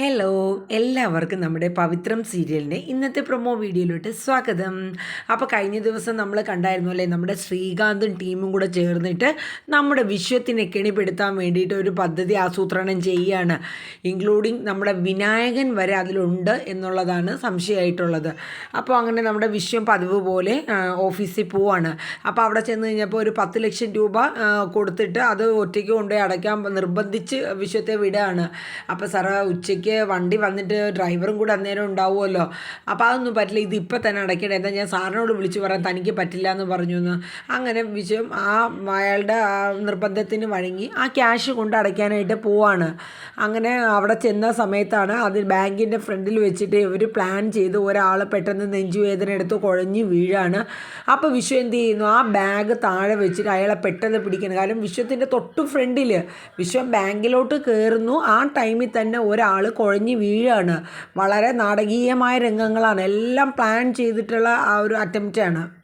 Hello എല്ലാവർക്കും നമ്മുടെ പവിത്രം സീരിയലിന്റെ ഇന്നത്തെ പ്രൊമോ വീഡിയോയിലോട്ട് സ്വാഗതം. അപ്പോൾ കഴിഞ്ഞ ദിവസം നമ്മൾ കണ്ടായിരുന്നു അല്ലേ നമ്മുടെ ശ്രീകാന്തും ടീമും കൂടെ ചേർന്നിട്ട് നമ്മുടെ വിശ്വത്തിനെ കെണിപ്പെടുത്താൻ വേണ്ടിയിട്ട് ഒരു പദ്ധതി ആസൂത്രണം ചെയ്യുകയാണ് ഇൻക്ലൂഡിങ് നമ്മുടെ വിനായകൻ വരെ അതിലുണ്ട് എന്നുള്ളതാണ് സംശയമായിട്ടുള്ളത്. അപ്പോൾ അങ്ങനെ നമ്മുടെ വിശ്വം പതിവ് പോലെ ഓഫീസിൽ പോവാണ്. അപ്പോൾ അവിടെ ചെന്ന് കഴിഞ്ഞപ്പോൾ ഒരു പത്ത് ലക്ഷം രൂപ കൊടുത്തിട്ട് അത് ഒറ്റയ്ക്ക് കൊണ്ടുപോയി അടയ്ക്കാൻ നിർബന്ധിച്ച് വിശ്വത്തെ വിടുകയാണ്. അപ്പോൾ സാറ് ഉച്ചയ്ക്ക് വണ്ടി വന്നിട്ട് ഡ്രൈവറും കൂടെ അന്നേരം ഉണ്ടാവുമല്ലോ. അപ്പോൾ അതൊന്നും പറ്റില്ല. ഇത് ഇപ്പം തന്നെ അടയ്ക്കണേ എന്താ ഞാൻ സാറിനോട് വിളിച്ച് പറയാൻ തനിക്ക് പറ്റില്ല എന്ന് പറഞ്ഞു എന്ന് അങ്ങനെ വിഷയം ആ അയാളുടെ ആ നിർബന്ധത്തിന് വഴങ്ങി ആ ക്യാഷ് കൊണ്ട് അടയ്ക്കാനായിട്ട് പോവാണ്. അങ്ങനെ അവിടെ ചെന്ന സമയത്താണ് അത് ബാങ്കിന്റെ ഫ്രണ്ടിൽ വെച്ചിട്ട് ഇവർ പ്ലാൻ ചെയ്ത് ഒരാൾ പെട്ടെന്ന് നെഞ്ചുവേദന എടുത്ത് കുഴഞ്ഞ് വീഴാണ്. അപ്പോൾ വിഷു എന്ത് ചെയ്യുന്നു? ആ ബാഗ് താഴെ വെച്ചിട്ട് അയാളെ പെട്ടെന്ന് പിടിക്കുന്നു കാരണം വിശ്വത്തിന്റെ തൊട്ട് ഫ്രണ്ടിൽ വിശ്വം ബാങ്കിലോട്ട് കയറുന്നു ആ ടൈമിൽ തന്നെ ഒരാൾ കുഴഞ്ഞ് വീഴാണ്. വളരെ നാടകീയമായ രംഗങ്ങളാണ്. എല്ലാം പ്ലാൻ ചെയ്തിട്ടുള്ള ആ ഒരു അറ്റംപ്റ്റാണ്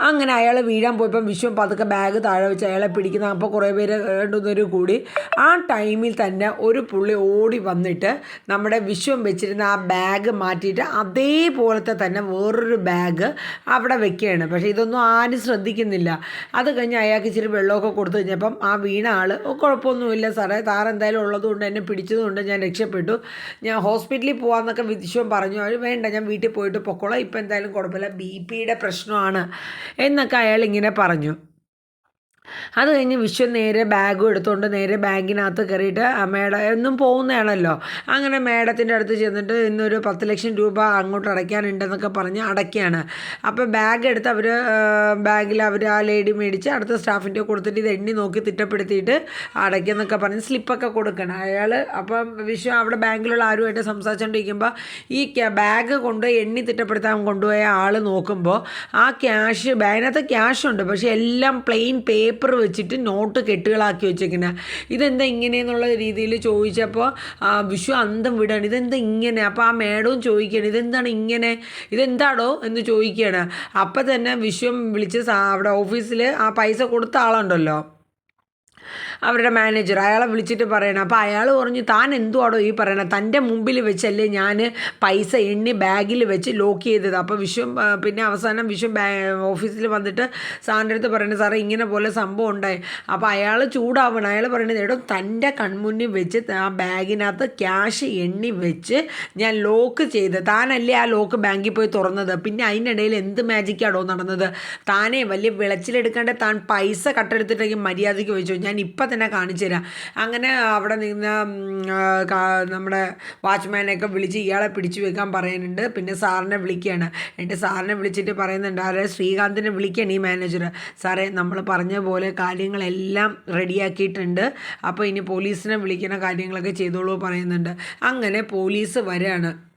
അങ്ങനെ അയാൾ വീഴാൻ പോയപ്പോൾ വിശ്വം പതുക്കെ ബാഗ് താഴെ വെച്ച് അയാളെ പിടിക്കുന്ന അപ്പോൾ കുറേ പേര് രണ്ടുന്നൊരു കൂടി ആ ടൈമിൽ തന്നെ ഒരു പുള്ളി ഓടി വന്നിട്ട് നമ്മുടെ വിശ്വം വെച്ചിരുന്ന ആ ബാഗ് മാറ്റിയിട്ട് അതേപോലത്തെ തന്നെ വേറൊരു ബാഗ് അവിടെ വെക്കുകയാണ്. പക്ഷേ ഇതൊന്നും ആരും ശ്രദ്ധിക്കുന്നില്ല. അത് കഴിഞ്ഞ് അയാൾക്ക് ഇച്ചിരി വെള്ളമൊക്കെ കൊടുത്തു കഴിഞ്ഞപ്പം ആ വീണ ആൾ "ഓ, കുഴപ്പമൊന്നുമില്ല സാറേ താർ എന്തായാലും ഉള്ളതുകൊണ്ട് എന്നെ പിടിച്ചതുകൊണ്ട് ഞാൻ രക്ഷപ്പെട്ടു. ഞാൻ ഹോസ്പിറ്റലിൽ പോകാമെന്നൊക്കെ വിശ്വം പറഞ്ഞു. വേണ്ട ഞാൻ വീട്ടിൽ പോയിട്ട് പൊക്കോളാം. ഇപ്പം എന്തായാലും കുഴപ്പമില്ല. ബി പിയുടെ പ്രശ്നമാണ്. എന്നൊക്കെ അയാൾ ഇങ്ങനെ പറഞ്ഞു. അത് കഴിഞ്ഞ് വിശ്വം നേരെ ബാഗും എടുത്തുകൊണ്ട് നേരെ ബാങ്കിനകത്ത് കയറിയിട്ട് മേഡം എന്നും പോകുന്നതാണല്ലോ. അങ്ങനെ മേഡത്തിന്റെ അടുത്ത് ചെന്നിട്ട് ഇന്നൊരു പത്ത് ലക്ഷം രൂപ അങ്ങോട്ട് അടയ്ക്കാനുണ്ടെന്നൊക്കെ പറഞ്ഞ് അടയ്ക്കുകയാണ് അപ്പോൾ ബാഗ് എടുത്ത് അവർ ബാഗിൽ അവർ ആ ലേഡി മേടിച്ച് അടുത്ത സ്റ്റാഫിന്റെ കൊടുത്തിട്ട് ഇത് എണ്ണി നോക്കി തിട്ടപ്പെടുത്തിയിട്ട് അടയ്ക്കുന്നൊക്കെ പറഞ്ഞ് സ്ലിപ്പൊക്കെ കൊടുക്കണം. അയാൾ അപ്പം വിശ്വം അവിടെ ബാങ്കിലുള്ള ആരുമായിട്ട് സംസാരിച്ചുകൊണ്ടിരിക്കുമ്പോൾ ഈ ബാഗ് കൊണ്ട് എണ്ണി തിട്ടപ്പെടുത്താൻ കൊണ്ടുപോയ ആൾ നോക്കുമ്പോൾ ആ ക്യാഷ് ബാഗിനകത്ത് ക്യാഷ് ഉണ്ട് പക്ഷേ എല്ലാം പ്ലെയിൻ പേപ്പർ വെച്ചിട്ട് നോട്ട് കെട്ടുകളാക്കി വെച്ചേക്കുന്നത് ഇതെന്താ ഇങ്ങനെയെന്നുള്ള രീതിയിൽ ചോദിച്ചപ്പോൾ വിഷു അന്തം വിടാണ്. ഇതെന്താ ഇങ്ങനെ? അപ്പോൾ ആ മേഡവും ചോദിക്കുകയാണ് ഇതെന്താണ് ഇങ്ങനെ? ഇതെന്താടോ? എന്ന് ചോദിക്കുകയാണ്. അപ്പം തന്നെ വിശ്വം വിളിച്ച് അവിടെ ഓഫീസിൽ ആ പൈസ കൊടുത്ത ആളുണ്ടല്ലോ. അവരുടെ മാനേജർ അയാളെ വിളിച്ചിട്ട് പറയണം. അപ്പോൾ അയാൾ പറഞ്ഞു താൻ എന്തുവാടോ ഈ പറയണം? തന്റെ മുമ്പിൽ വെച്ചല്ലേ ഞാൻ പൈസ എണ്ണി ബാഗിൽ വെച്ച് ലോക്ക് ചെയ്തത്. അപ്പോൾ വിശ്വം പിന്നെ അവസാനം വിശ്വം ഓഫീസിൽ വന്നിട്ട് സാറിന്റെ അടുത്ത് പറയുന്നത് സാറേ ഇങ്ങനെ പോലെ സംഭവം ഉണ്ടായി. അപ്പോൾ അയാൾ ചൂടാവണം. അയാൾ പറയുന്നത് എടോ തന്റെ കൺമുന്നിൽ വെച്ച് ആ ബാഗിനകത്ത് ക്യാഷ് എണ്ണി വെച്ച് ഞാൻ ലോക്ക് ചെയ്ത് താനല്ലേ ആ ലോക്ക് ബാങ്കിൽ പോയി തുറന്നത്? പിന്നെ അതിനിടയിൽ എന്ത് മാജിക്കാടോ നടന്നത്? താനേ വലിയ വിളച്ചിലെടുക്കാണ്ട് താൻ പൈസ കട്ടെടുത്തിട്ടെങ്കിൽ മര്യാദയ്ക്ക് വെച്ചു? ഞാൻ ഇപ്പം തന്നെ കാണിച്ചു തരാം. അങ്ങനെ അവിടെ നിന്ന് നമ്മുടെ വാച്ച്മാനെയൊക്കെ വിളിച്ച് ഇയാളെ പിടിച്ചു വെക്കാൻ പറയുന്നുണ്ട്. പിന്നെ സാറിനെ വിളിക്കുകയാണ്. എന്നിട്ട് സാറിനെ വിളിച്ചിട്ട് പറയുന്നുണ്ട് ആരെ ശ്രീകാന്തിനെ വിളിക്കുകയാണ് ഈ മാനേജർ സാറേ നമ്മൾ പറഞ്ഞ പോലെ കാര്യങ്ങളെല്ലാം റെഡിയാക്കിയിട്ടുണ്ട്. അപ്പോൾ ഇനി പോലീസിനെ വിളിക്കുന്ന കാര്യങ്ങളൊക്കെ ചെയ്തോളൂ പറയുന്നുണ്ട്. അങ്ങനെ പോലീസ് വരികയാണ്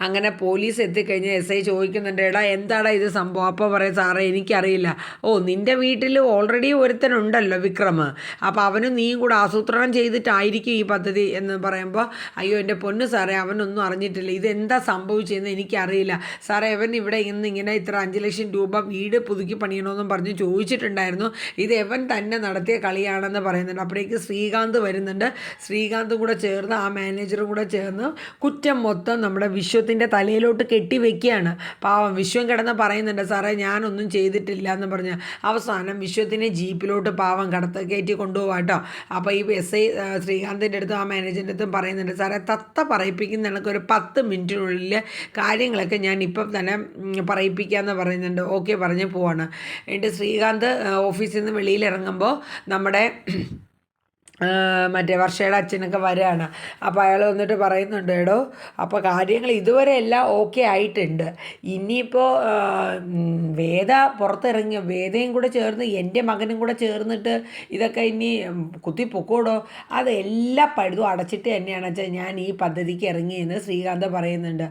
അങ്ങനെ പോലീസ് എത്തിക്കഴിഞ്ഞ് എസ് ഐ ചോദിക്കുന്നുണ്ട് എടാ എന്താടാ ഇത് സംഭവം? അപ്പോൾ പറയും സാറേ എനിക്കറിയില്ല. ഓ നിന്റെ വീട്ടിൽ ഓൾറെഡി ഒരുത്തനുണ്ടല്ലോ വിക്രം. അപ്പോൾ അവനും നീയും കൂടെ ആസൂത്രണം ചെയ്തിട്ടായിരിക്കും ഈ പദ്ധതി. എന്ന് പറയുമ്പോൾ അയ്യോ എന്റെ പൊന്ന് സാറേ അവനൊന്നും അറിഞ്ഞിട്ടില്ല. ഇതെന്താ സംഭവിച്ചതെന്ന് എനിക്കറിയില്ല. സാറേ അവൻ ഇവിടെ ഇന്ന് ഇങ്ങനെ ഇത്ര അഞ്ച് ലക്ഷം രൂപ വീട് പുതുക്കി പണിയണമെന്നും പറഞ്ഞ് ചോദിച്ചിട്ടുണ്ടായിരുന്നു. ഇത് എവൻ തന്നെ നടത്തിയ കളിയാണെന്ന് പറയുന്നുണ്ട്. അപ്പോഴേക്ക് ശ്രീകാന്ത് വരുന്നുണ്ട്. ശ്രീകാന്തും കൂടെ ചേർന്ന് ആ മാനേജറും കൂടെ ചേർന്ന് കുറ്റം മൊത്തം നമ്മുടെ വിശ്വത്തിന്റെ തലയിലോട്ട് കെട്ടി വെക്കുകയാണ് പാവം വിശ്വം കിടന്ന് പറയുന്നുണ്ട് സാറേ ഞാനൊന്നും ചെയ്തിട്ടില്ല എന്ന് പറഞ്ഞ് അവസാനം വിശ്വത്തിനെ ജീപ്പിലോട്ട് പാവം കടത്ത് കയറ്റി കൊണ്ടുപോകാം കേട്ടോ. അപ്പോൾ ഈ എസ് ഐ ശ്രീകാന്തിന്റെ അടുത്തും ആ മാനേജറിന്റെ അടുത്തും പറയുന്നുണ്ട് സാറേ തത്ത പറയിപ്പിക്കുന്ന കണക്ക് ഒരു പത്ത് മിനിറ്റിനുള്ളിൽ കാര്യങ്ങളൊക്കെ ഞാൻ ഇപ്പം തന്നെ പറയിപ്പിക്കാമെന്ന് പറയുന്നുണ്ട്. ഓക്കെ പറഞ്ഞ് പോവാണ്. എന്നിട്ട് ശ്രീകാന്ത് ഓഫീസിൽ നിന്ന് വെളിയിൽ ഇറങ്ങുമ്പോൾ നമ്മുടെ മറ്റേ വർഷയുടെ അച്ഛനൊക്കെ വരികയാണ് അപ്പോൾ അയാൾ വന്നിട്ട് പറയുന്നുണ്ട് എടോ അപ്പോൾ കാര്യങ്ങൾ ഇതുവരെ എല്ലാം ഓക്കെ ആയിട്ടുണ്ട്. ഇനിയിപ്പോൾ വേദ പുറത്തിറങ്ങിയ വേദയും കൂടെ ചേർന്ന് എന്റെ മകനും കൂടെ ചേർന്നിട്ട് ഇതൊക്കെ ഇനി കുത്തിപ്പൊക്കോടോ? കുത്തി പൊക്കോടോ അതെല്ലാ പഴുതും അടച്ചിട്ട് തന്നെയാണ് വെച്ചാൽ ഞാൻ ഈ പദ്ധതിക്ക് ഇറങ്ങിയെന്ന് ശ്രീകാന്ത് പറയുന്നുണ്ട്.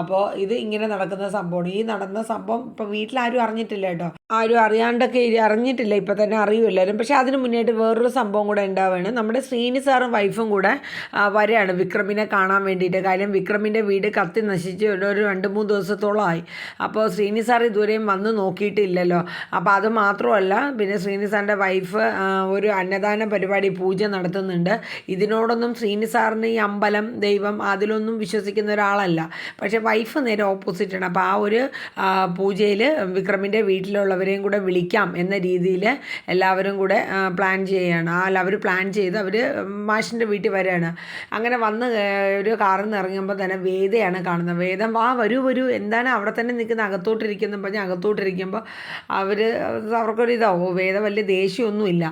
അപ്പോൾ ഇത് ഇങ്ങനെ നടക്കുന്ന സംഭവമാണ്. ഈ നടന്ന സംഭവം ഇപ്പോൾ വീട്ടിലാരും അറിഞ്ഞിട്ടില്ല കേട്ടോ. ആരും അറിയാണ്ടൊക്കെ അറിഞ്ഞിട്ടില്ല. ഇപ്പം തന്നെ അറിയും എല്ലാവരും പക്ഷേ അതിന് മുന്നേയായിട്ട് വേറൊരു സംഭവം കൂടെ ഉണ്ടാവുകയാണ് നമ്മുടെ ശ്രീനി സാറും വൈഫും കൂടെ വരെയാണ് വിക്രമിനെ കാണാൻ വേണ്ടിയിട്ട്. കാര്യം വിക്രമിന്റെ വീട് കത്തി നശിച്ച് ഒരു രണ്ട് മൂന്ന് ദിവസത്തോളമായി അപ്പോൾ ശ്രീനി സാർ ഇതുവരെയും വന്ന് നോക്കിയിട്ടില്ലല്ലോ. അപ്പോൾ അത് മാത്രമല്ല പിന്നെ ശ്രീനി സാറിന്റെ വൈഫ് ഒരു അന്നദാന പരിപാടി പൂജ നടത്തുന്നുണ്ട്. ഇതിനോടൊന്നും ശ്രീനി സാറിന് ഈ അമ്പലം ദൈവം അതിലൊന്നും വിശ്വസിക്കുന്ന ഒരാളല്ല. പക്ഷേ വൈഫ് നേരെ ഓപ്പോസിറ്റാണ്. അപ്പോൾ ആ ഒരു പൂജയിൽ വിക്രമിന്റെ വീട്ടിലുള്ളവരെയും കൂടെ വിളിക്കാം എന്ന രീതിയിൽ എല്ലാവരും കൂടെ പ്ലാൻ ചെയ്യുകയാണ്. ആ അവർ പ്ലാൻ ചെയ്ത് അവർ മാഷിന്റെ വീട്ടിൽ വരികയാണ്. അങ്ങനെ വന്ന് ഒരു കാറിൽ നിന്ന് ഇറങ്ങുമ്പോൾ തന്നെ വേദയാണ് കാണുന്നത്. വേദം വാ വരൂ വരൂ. എന്താണ് അവിടെ തന്നെ നിൽക്കുന്ന അകത്തോട്ടിരിക്കുന്ന. പറഞ്ഞ് അകത്തോട്ടിരിക്കുമ്പോൾ അവർ അവർക്കൊരു ഇതാവും വേദ വലിയ ദേഷ്യമൊന്നുമില്ല.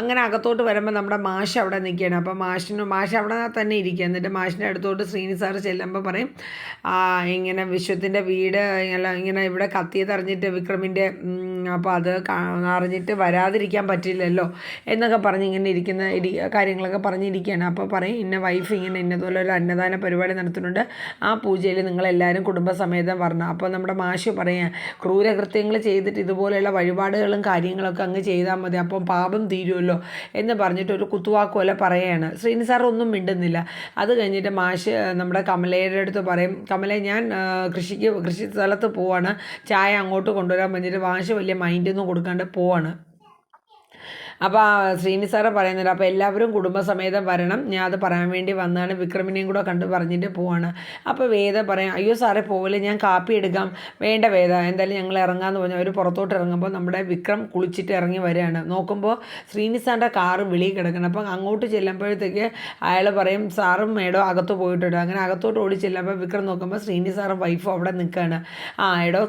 അങ്ങനെ അകത്തോട്ട് വരുമ്പോൾ നമ്മുടെ മാഷ് അവിടെ നിൽക്കുകയാണ്. അപ്പോൾ മാഷിന് മാഷ് അവിടെ തന്നെ ഇരിക്കുക എന്നിട്ട് മാഷിന്റെ അടുത്തോട്ട് ശ്രീനി സാർ ചെല്ലുമ്പോൾ പറയും ഇങ്ങനെ വിശ്വത്തിന്റെ വീട് ഇങ്ങനെ ഇങ്ങനെ ഇവിടെ കത്തിയതറിഞ്ഞിട്ട് വിക്രമിന്റെ അപ്പോൾ അത് അറിഞ്ഞിട്ട് വരാതിരിക്കാൻ പറ്റില്ലല്ലോ എന്നൊക്കെ പറഞ്ഞ് ഇങ്ങനെ ഇരിക്കുന്ന ഇരി കാര്യങ്ങളൊക്കെ പറഞ്ഞിരിക്കുകയാണ്. അപ്പോൾ പറയും ഇന്ന വൈഫ് ഇങ്ങനെ ഇന്നതുപോലെ ഒരു അന്നദാന പരിപാടി നടത്തുന്നുണ്ട്. ആ പൂജയിൽ നിങ്ങളെല്ലാവരും കുടുംബസമേതം വരണം. അപ്പോൾ നമ്മുടെ മാഷ് പറയാം ക്രൂരകൃത്യങ്ങൾ ചെയ്തിട്ട് ഇതുപോലെയുള്ള വഴിപാടുകളും കാര്യങ്ങളൊക്കെ അങ്ങ് ചെയ്താൽ മതി. അപ്പം പാപം തീരുമല്ലോ എന്ന് പറഞ്ഞിട്ട് ഒരു കുത്തുവാക്ക് പോലെ പറയുകയാണ് ശ്രീനി സാർ ഒന്നും മിണ്ടുന്നില്ല. അത് കഴിഞ്ഞിട്ട് മാഷ് നമ്മുടെ കമലയുടെ അടുത്ത് പറയും കമല ഞാൻ കൃഷിക്ക് കൃഷി സ്ഥലത്ത് പോവാണ്. ചായ അങ്ങോട്ട് കൊണ്ടുവരാൻ പറഞ്ഞിട്ട് മാഷ് വലിയ മൈൻഡൊന്നും കൊടുക്കാണ്ട് പോവാണ്. അപ്പോൾ ശ്രീനി സാറ് പറയുന്നുണ്ട് അപ്പോൾ എല്ലാവരും കുടുംബസമേതം വരണം. ഞാൻ അത് പറയാൻ വേണ്ടി വന്നാണ് വിക്രമിനെയും കൂടെ കണ്ട് പറഞ്ഞിട്ട് പോവാണ്. അപ്പോൾ വേദ പറയാം അയ്യോ സാറേ പോവില്ല ഞാൻ കാപ്പി എടുക്കാം. വേണ്ട വേദ എന്തായാലും ഞങ്ങൾ ഇറങ്ങാമെന്ന് പറഞ്ഞു. അവർ പുറത്തോട്ട് ഇറങ്ങുമ്പോൾ നമ്മുടെ വിക്രം കുളിച്ചിട്ട് ഇറങ്ങി വരികയാണ്. നോക്കുമ്പോൾ ശ്രീനി സാറിന്റെ കാറ് വെളിയിൽ കിടക്കണം. അപ്പം അങ്ങോട്ട് ചെല്ലുമ്പോഴത്തേക്ക് അയാൾ പറയും സാറും മേഡോ അകത്ത് പോയിട്ടുണ്ട്. അങ്ങനെ അകത്തോട്ട് ഓടി ചെല്ലുമ്പോൾ വിക്രം നോക്കുമ്പോൾ ശ്രീനി സാറും വൈഫും അവിടെ നിൽക്കുകയാണ് ആ എടോ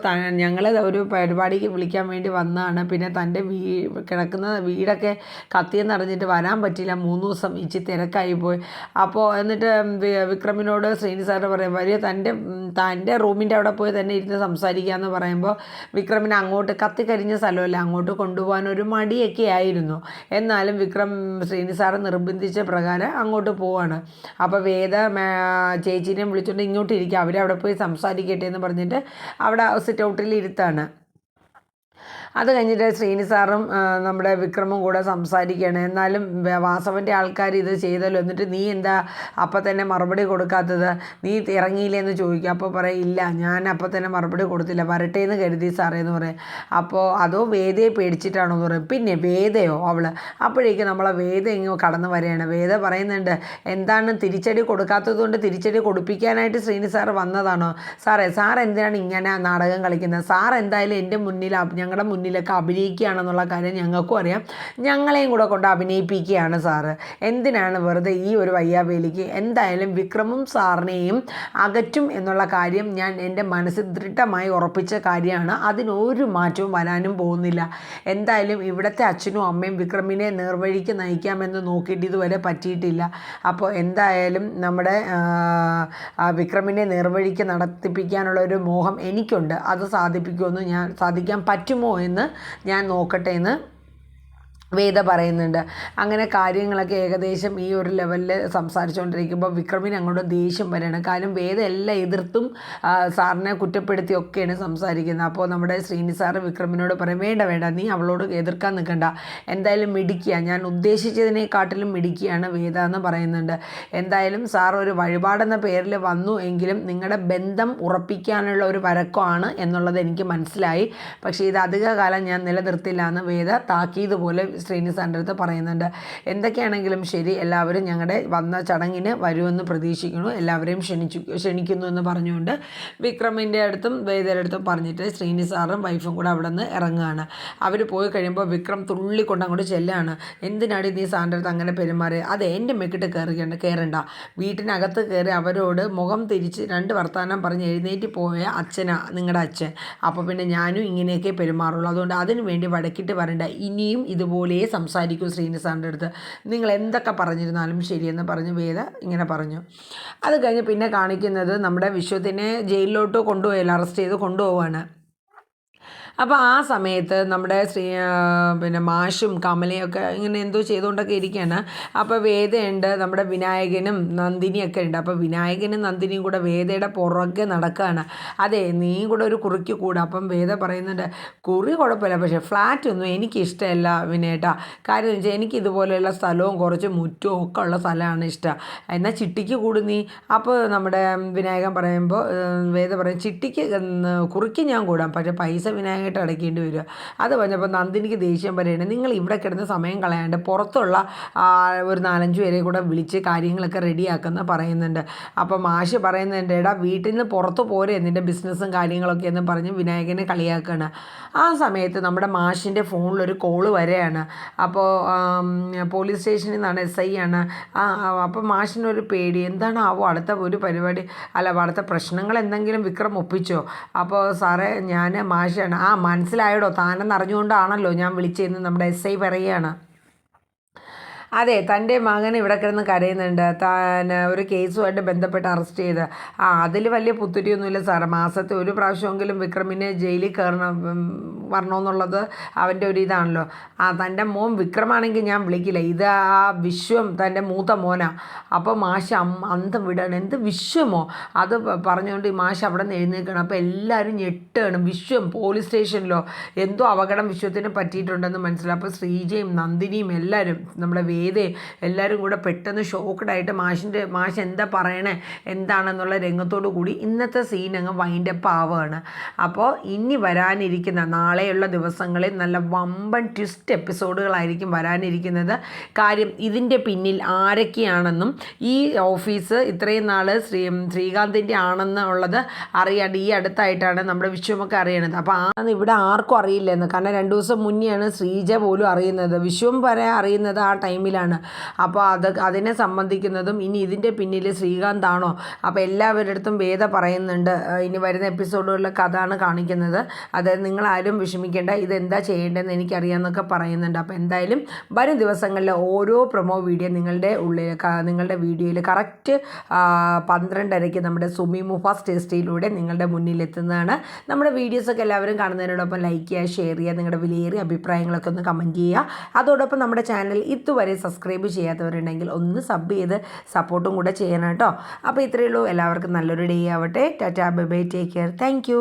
ഞങ്ങൾ ഒരു പരിപാടിക്ക് വിളിക്കാൻ വേണ്ടി വന്നതാണ്. പിന്നെ തന്റെ വീ കിടക്കുന്ന വീടൊക്കെ കത്തിയെന്ന് അറിഞ്ഞിട്ട് വരാൻ പറ്റിയില്ല. മൂന്ന് ദിവസം ഇച്ചി തിരക്കായി പോയി. അപ്പോൾ എന്നിട്ട് വിക്രമിനോട് ശ്രീനി സാറ് പറയും വലിയ തന്റെ തന്റെ റൂമിന്റെ അവിടെ പോയി തന്നെ ഇരുന്ന് സംസാരിക്കുക എന്ന് പറയുമ്പോൾ വിക്രമിനെ അങ്ങോട്ട് കത്തിക്കരിഞ്ഞ സ്ഥലമല്ല. അങ്ങോട്ട് കൊണ്ടുപോകാൻ ഒരു മടിയൊക്കെ ആയിരുന്നു. എന്നാലും വിക്രം ശ്രീനി സാറ് നിർബന്ധിച്ച പ്രകാരം അങ്ങോട്ട് പോവാണ്. അപ്പോൾ വേദ ചേച്ചീനെ വിളിച്ചുകൊണ്ട് ഇങ്ങോട്ട് ഇരിക്കുക അവരവിടെ പോയി സംസാരിക്കട്ടെ എന്ന് പറഞ്ഞിട്ട് അവിടെ സിറ്റ് ഔട്ടിൽ ഇരുത്താണ്. അത് കഴിഞ്ഞിട്ട് ശ്രീനി സാറും നമ്മുടെ വിക്രമും കൂടെ സംസാരിക്കുകയാണ്. എന്നാലും വാസവന്റെ ആൾക്കാർ ഇത് ചെയ്തല്ലോ. എന്നിട്ട് നീ എന്താ അപ്പം തന്നെ മറുപടി കൊടുക്കാത്തത്? നീ ഇറങ്ങിയില്ലേ എന്ന് ചോദിക്കും. അപ്പോൾ പറയും ഇല്ല ഞാൻ അപ്പം തന്നെ മറുപടി കൊടുത്തില്ല. വരട്ടെ എന്ന് കരുതി സാറേ എന്ന് പറയും. അപ്പോൾ അതോ വേദയെ പേടിച്ചിട്ടാണോ എന്ന് പറയും. പിന്നെ വേദയോ അവൾ അപ്പോഴേക്കും നമ്മളെ വേദ ഇങ്ങോ കടന്നു വരികയാണ്. വേദ പറയുന്നുണ്ട് എന്താണ് തിരിച്ചടി കൊടുക്കാത്തത് കൊണ്ട് തിരിച്ചടി കൊടുപ്പിക്കാനായിട്ട് ശ്രീനി സാർ വന്നതാണോ? സാറേ സാർ എന്തിനാണ് ഇങ്ങനെ നാടകം കളിക്കുന്നത്? സാർ എന്തായാലും എന്റെ മുന്നിൽ ഞങ്ങളുടെ ഞങ്ങളുടെ മുന്നിലൊക്കെ അഭിനയിക്കുകയാണെന്നുള്ള കാര്യം ഞങ്ങൾക്കും അറിയാം. ഞങ്ങളെയും കൂടെ കൊണ്ട് അഭിനയിപ്പിക്കുകയാണ് സാറ്. എന്തിനാണ് വെറുതെ ഈ ഒരു വയ്യാവേലിക്ക് എന്തായാലും വിക്രമും സാറിനെയും അകറ്റും എന്നുള്ള കാര്യം ഞാൻ എന്റെ മനസ്സിൽ ദൃഢമായി ഉറപ്പിച്ച കാര്യമാണ്. അതിനൊരു മാറ്റവും വരാനും പോകുന്നില്ല. എന്തായാലും ഇവിടുത്തെ അച്ഛനും അമ്മയും വിക്രമിനെ നേർവഴിക്ക് നയിക്കാമെന്ന് നോക്കിയിട്ട് ഇതുവരെ പറ്റിയിട്ടില്ല. അപ്പോൾ എന്തായാലും നമ്മുടെ വിക്രമിനെ നേർവഴിക്ക് നടത്തിപ്പിക്കാനുള്ള ഒരു മോഹം എനിക്കുണ്ട്. അത് സാധിപ്പിക്കുമെന്ന് ഞാൻ സാധിക്കാൻ പറ്റുമോ എന്ന് ഞാൻ നോക്കട്ടെ എന്ന് വേദ പറയുന്നുണ്ട്. അങ്ങനെ കാര്യങ്ങളൊക്കെ ഏകദേശം ഈ ഒരു ലെവലിൽ സംസാരിച്ചുകൊണ്ടിരിക്കുമ്പോൾ വിക്രമിന് അങ്ങോട്ട് ദേഷ്യം വരികയാണ് കാര്യം വേദ എല്ലാം എതിർത്തും സാറിനെ കുറ്റപ്പെടുത്തിയൊക്കെയാണ് സംസാരിക്കുന്നത്. അപ്പോൾ നമ്മുടെ ശ്രീനി സാറ് വിക്രമിനോട് പറയും വേണ്ട വേണ്ട നീ അവളോട് എതിർക്കാൻ നിൽക്കണ്ട എന്തായാലും മിടിക്കുക ഞാൻ ഉദ്ദേശിച്ചതിനെക്കാട്ടിലും മിടിക്കുകയാണ് വേദ എന്ന് പറയുന്നുണ്ട്. എന്തായാലും സാർ ഒരു വഴിപാടെന്ന പേരിൽ വന്നു എങ്കിലും നിങ്ങളുടെ ബന്ധം ഉറപ്പിക്കാനുള്ള ഒരു വരക്കമാണ് എന്നുള്ളത് എനിക്ക് മനസ്സിലായി. പക്ഷേ ഇത് അധികകാലം ഞാൻ നിലനിർത്തില്ല എന്ന് വേദ താക്കീത് പോലെ ശ്രീനി സാറിന്റെ അടുത്ത് പറയുന്നുണ്ട്. എന്തൊക്കെയാണെങ്കിലും ശരി എല്ലാവരും ഞങ്ങളുടെ വന്ന ചടങ്ങിന് വരുമെന്ന് പ്രതീക്ഷിക്കുന്നു. എല്ലാവരെയും ക്ഷണിച്ചു ക്ഷണിക്കുന്നു എന്ന് പറഞ്ഞുകൊണ്ട് വിക്രമിന്റെ അടുത്തും വേദയുടെ അടുത്തും പറഞ്ഞിട്ട് ശ്രീനിസാറും വൈഫും കൂടെ അവിടെ നിന്ന് ഇറങ്ങുകയാണ് അവർ പോയി കഴിയുമ്പോൾ വിക്രം തുള്ളിക്കൊണ്ട് അങ്ങോട്ട് ചെല്ലുകയാണ് എന്തിനാണ് നീ സാറിന്റെ അടുത്ത് അങ്ങനെ പെരുമാറി അത് എന്റെ മെക്കിട്ട് കയറുകയാണ് കയറണ്ട വീട്ടിനകത്ത് കയറി അവരോട് മുഖം തിരിച്ച് രണ്ട് വർത്തമാനം പറഞ്ഞ് എഴുന്നേറ്റ് പോയ അച്ഛനാ നിങ്ങളുടെ അച്ഛൻ. അപ്പോൾ പിന്നെ ഞാനും ഇങ്ങനെയൊക്കെ പെരുമാറുള്ളൂ. അതുകൊണ്ട് അതിനു വേണ്ടി വടക്കിട്ട് വരണ്ട. ഇനിയും ഇതുപോലെ സംസാരിക്കൂ ശ്രീനിസാറിന്റെ അടുത്ത്. നിങ്ങൾ എന്തൊക്കെ പറഞ്ഞിരുന്നാലും ശരിയെന്ന് പറഞ്ഞു വേദ ഇങ്ങനെ പറഞ്ഞു. അത് കഴിഞ്ഞ് പിന്നെ കാണിക്കുന്നത് നമ്മുടെ വിശ്വത്തിനെ ജയിലിലോട്ട് കൊണ്ടുപോയല്ലോ അറസ്റ്റ് ചെയ്ത് കൊണ്ടുപോവാണ്. അപ്പോൾ ആ സമയത്ത് നമ്മുടെ ശ്രീ പിന്നെ മാഷും കമലയും ഒക്കെ ഇങ്ങനെ എന്തോ ചെയ്തുകൊണ്ടൊക്കെ ഇരിക്കുകയാണ്. അപ്പോൾ വേദയുണ്ട് നമ്മുടെ വിനായകനും നന്ദിനിയൊക്കെ ഉണ്ട്. അപ്പോൾ വിനായകനും നന്ദിനിയും കൂടെ വേദയുടെ പുറകെ നടക്കുകയാണ്. അതെ നീ കൂടെ ഒരു കുറിക്ക് കൂടെ. അപ്പം വേദ പറയുന്നുണ്ട് കുറി കുഴപ്പമില്ല പക്ഷേ ഫ്ലാറ്റ് ഒന്നും എനിക്ക് ഇഷ്ടമല്ല വിനേട്ടാ കാര്യം എന്ന് വെച്ചാൽ എനിക്ക് ഇതുപോലെയുള്ള സ്ഥലവും കുറച്ച് മുറ്റവും ഒക്കെ ഉള്ള സ്ഥലമാണ് ഇഷ്ടം. എന്നാൽ ചിട്ടിക്ക് കൂടി നീ. അപ്പോൾ നമ്മുടെ വിനായകൻ പറയുമ്പോൾ വേദ പറയും ചിട്ടിക്ക് കുറിക്ക് ഞാൻ കൂടാം. പക്ഷേ പൈസ വിനായകമായിട്ട് അടയ്ക്കേണ്ടി വരിക. അത് പറഞ്ഞപ്പോൾ നന്ദിനിക്ക് ദേഷ്യം പറയുകയാണ് നിങ്ങൾ ഇവിടെ കിടന്ന് സമയം കളയാണ്ട് പുറത്തുള്ള ഒരു നാലഞ്ച് പേരെ കൂടെ വിളിച്ച് കാര്യങ്ങളൊക്കെ റെഡിയാക്കുന്ന പറയുന്നുണ്ട്. അപ്പോൾ മാഷ് പറയുന്നുണ്ട് എടാ വീട്ടിൽ നിന്ന് പുറത്ത് പോരെ നിന്റെ ബിസിനസ്സും കാര്യങ്ങളൊക്കെ എന്ന് പറഞ്ഞ് വിനായകനെ കളിയാക്കുകയാണ് ആ സമയത്ത് നമ്മുടെ മാഷിന്റെ ഫോണിലൊരു കോൾ വരെയാണ്. അപ്പോൾ പോലീസ് സ്റ്റേഷനിൽ നിന്നാണ് എസ് ഐ ആണ്. അപ്പോൾ മാഷിനൊരു പേടി എന്താണ് ആവോ അടുത്ത ഒരു പരിപാടി? അല്ല അടുത്ത പ്രശ്നങ്ങൾ എന്തെങ്കിലും വിക്രം ഒപ്പിച്ചോ? അപ്പോൾ സാറേ ഞാൻ മാഷാണ്. ആ മനസ്സിലായടോ? താനെന്ന് അറിഞ്ഞുകൊണ്ടാണല്ലോ ഞാൻ വിളിച്ചതെന്ന് നമ്മുടെ എസ് ഐ പറയുകയാണ്. അതെ തന്റെ മകൻ ഇവിടെ കിടന്ന് കരയുന്നുണ്ട്. താൻ ഒരു കേസുമായിട്ട് ബന്ധപ്പെട്ട് അറസ്റ്റ് ചെയ്ത്. ആ അതിൽ വലിയ പുത്തുരിയൊന്നുമില്ല സാറേ. മാസത്തെ ഒരു പ്രാവശ്യമെങ്കിലും വിക്രമിനെ ജയിലിൽ കയറണം വരണമെന്നുള്ളത് അവന്റെ ഒരു ഇതാണല്ലോ. ആ തന്റെ മോൻ വിക്രമാണെങ്കിൽ ഞാൻ വിളിക്കില്ല. ഇത് ആ വിശ്വം തന്റെ മൂത്ത മോനാണ് അപ്പോൾ മാഷ അന്ത് വിടാണ്. എന്ത് വിശ്വമോ? അത് പറഞ്ഞുകൊണ്ട് ഈ മാഷ് അവിടെ നിന്ന് എഴുന്നേൽക്കണം അപ്പോൾ എല്ലാവരും ഞെട്ടുകയാണ്. വിശ്വം പോലീസ് സ്റ്റേഷനിലോ എന്തോ അപകടം വിശ്വത്തിന് പറ്റിയിട്ടുണ്ടെന്ന് മനസ്സിലായി. അപ്പോൾ ശ്രീജയും നന്ദിനിയും എല്ലാവരും നമ്മുടെ വേദയും എല്ലാവരും കൂടെ പെട്ടെന്ന് ഷോക്കഡായിട്ട് മാഷിന്റെ മാഷ് എന്താ പറയണേ എന്താണെന്നുള്ള രംഗത്തോടു കൂടി ഇന്നത്തെ സീൻ അങ്ങ് വൈൻഡപ്പ് ആവുകയാണ് അപ്പോൾ ഇനി വരാനിരിക്കുന്ന നാളെയുള്ള ദിവസങ്ങളിൽ നല്ല വമ്പൻ ട്വിസ്റ്റ് എപ്പിസോഡുകളായിരിക്കും വരാനിരിക്കുന്നത്. കാര്യം ഇതിന്റെ പിന്നിൽ ആരൊക്കെയാണെന്നും ഈ ഓഫീസ് ഇത്രയും നാൾ ശ്രീ ശ്രീകാന്തിന്റെ ആണെന്നുള്ളത് അറിയാണ്ട് ഈ അടുത്തായിട്ടാണ് നമ്മുടെ വിശ്വമൊക്കെ അറിയണത്. അപ്പോൾ ആ ഇവിടെ ആർക്കും അറിയില്ലെന്ന്. കാരണം രണ്ട് ദിവസം മുന്നെയാണ് ശ്രീജ പോലും അറിയുന്നത്. വിശ്വം വരെ അറിയുന്നത് ആ ടൈമിലാണ് അപ്പോൾ അത് അതിനെ സംബന്ധിക്കുന്നതും ഇനി ഇതിന്റെ പിന്നിൽ ശ്രീകാന്താണോ അപ്പോൾ എല്ലാവരുടെ അടുത്തും വേദ പറയുന്നുണ്ട്. ഇനി വരുന്ന എപ്പിസോഡുകളിലെ കഥയാണ് കാണിക്കുന്നത്. അതായത് നിങ്ങൾ ആരും വിഷമിക്കേണ്ട ഇതെന്താ ചെയ്യേണ്ടതെന്ന് എനിക്കറിയാമെന്നൊക്കെ പറയുന്നുണ്ട്. അപ്പോൾ എന്തായാലും വരും ദിവസങ്ങളിലെ ഓരോ പ്രൊമോ വീഡിയോ നിങ്ങളുടെ ഉള്ളിൽ നിങ്ങളുടെ വീഡിയോയിൽ കറക്റ്റ് പന്ത്രണ്ടരയ്ക്ക് നമ്മുടെ സുമി മുഫാസ് ടേസ്റ്റിയിലൂടെ നിങ്ങളുടെ മുന്നിലെത്തുന്നതാണ് നമ്മുടെ വീഡിയോസൊക്കെ എല്ലാവരും കാണുന്നതിനോടൊപ്പം ലൈക്ക് ചെയ്യുക ഷെയർ ചെയ്യുക നിങ്ങളുടെ വിലയേറിയ അഭിപ്രായങ്ങളൊക്കെ ഒന്ന് കമന്റ് ചെയ്യുക. അതോടൊപ്പം നമ്മുടെ ചാനൽ ഇതുവരെ സബ്സ്ക്രൈബ് ചെയ്യാത്തവരുണ്ടെങ്കിൽ ഒന്ന് സബ് ചെയ്ത് സപ്പോർട്ടും കൂടെ ചെയ്യണം കേട്ടോ. അപ്പോൾ ഇത്രയേ ഉള്ളൂ. എല്ലാവർക്കും നല്ലൊരു ഡേ ആവട്ടെ. Tata bye bye take care. Thank